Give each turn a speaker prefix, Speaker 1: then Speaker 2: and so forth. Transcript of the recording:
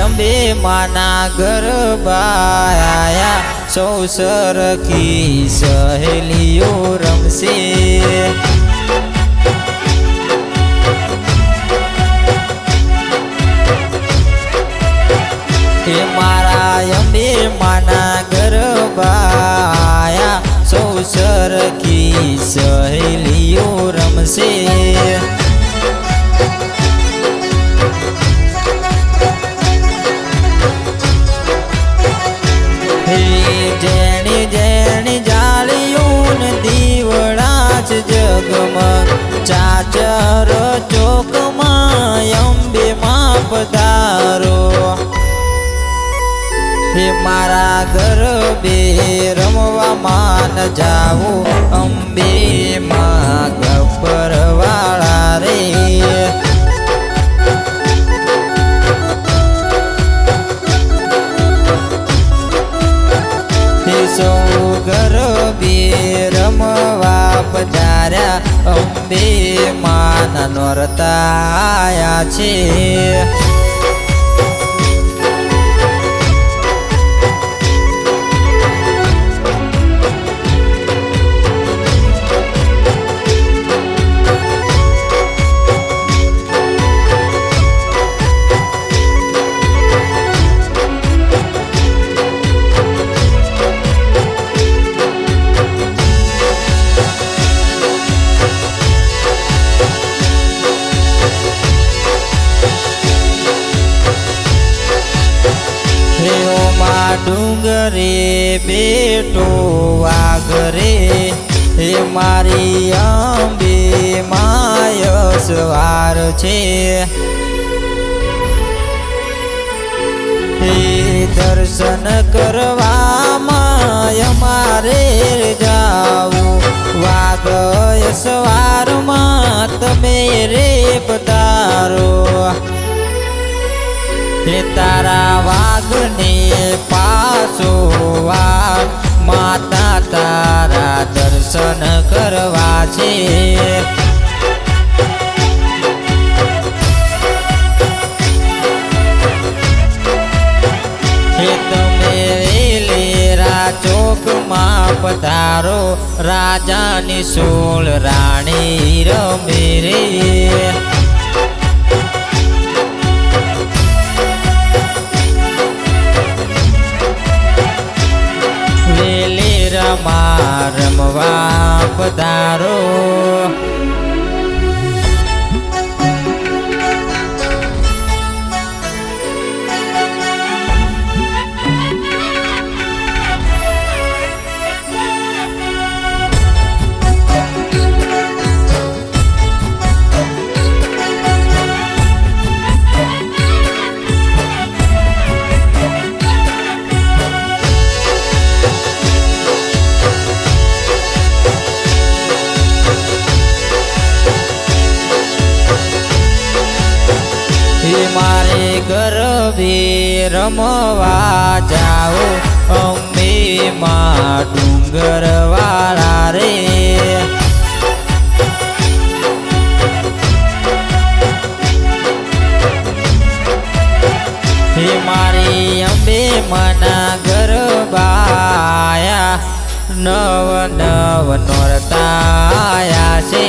Speaker 1: અંબે માના ગરબાયા સૌ સરખી સહેલીઓ રમશે. હે મારા અંબે માના ગરબાયા સૌ સરખી સહેલીઓ રમશે. ચોકમાં પધારો. હે મારા ઘર બે રમવા માન જાઓ. અંબે માં ગબ્બર વાળા રે સૌ ઘર પધાર્યા અંબે માન નોરતા આયા છે. ડુંગરે બેટો વાઘરે હે મારી અંબે માય સવાર છે. હે દર્શન કરવામાં અમારે જાવું, વાઘ સવારમાં હે તારા વાઘને પાછો વાગ માતા તારા દર્શન કરવા છે. ચોકમાં પધારો, રાજાની સોળ રાણી રમે રે. રમા રમવા પધારો. ગરબે રમવા જાઓ. અંબે માં ડુંગર રે. મારી અંબે મના ગરબાયા, નવ નવ નોરતાયા છે.